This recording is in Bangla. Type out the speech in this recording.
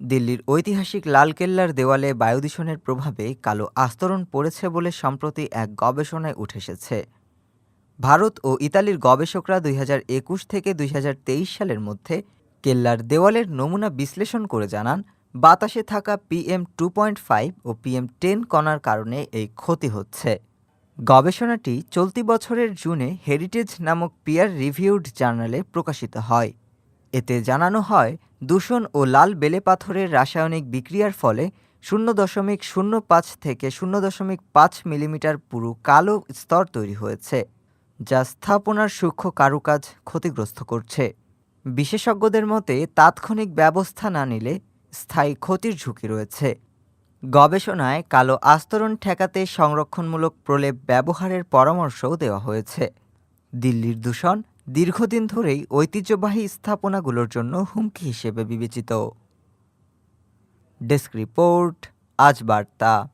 দিল্লির ঐতিহাসিক লালকেল্লার দেওয়ালে বায়ুদূষণের প্রভাবে কালো আস্তরণ পড়েছে বলে সম্প্রতি এক গবেষণায় উঠে এসেছে। ভারত ও ইতালির গবেষকরা দুই হাজার একুশ থেকে দুই হাজার তেইশ সালের মধ্যে কেল্লার দেওয়ালের নমুনা বিশ্লেষণ করে জানান, বাতাসে থাকা পিএম টু পয়েন্ট ফাইভ ও পিএম টেন কণার কারণে এই ক্ষতি হচ্ছে। গবেষণাটি চলতি বছরের জুনে হেরিটেজ নামক পিয়ার রিভিউড জার্নালে প্রকাশিত হয়। এতে জানানো হয় দূষণ ও লাল বেলে পাথরের রাসায়নিক বিক্রিয়ার ফলে শূন্য দশমিক শূন্য পাঁচ থেকে শূন্য দশমিক পাঁচ মিলিমিটার পুরু কালো স্তর তৈরি হয়েছে, যা স্থাপনার সূক্ষ্ম কারুকাজ ক্ষতিগ্রস্ত করছে। বিশেষজ্ঞদের মতে, তাৎক্ষণিক ব্যবস্থা না নিলে স্থায়ী ক্ষতির ঝুঁকি রয়েছে। গবেষণায় কালো আস্তরণ ঠেকাতে সংরক্ষণমূলক প্রলেপ ব্যবহারের পরামর্শও দেওয়া হয়েছে। দিল্লির দূষণ দীর্ঘদিন ধরেই ঐতিহ্যবাহী স্থাপনাগুলোর জন্য হুমকি হিসেবে বিবেচিত। ডেস্ক রিপোর্ট আজ বার্তা।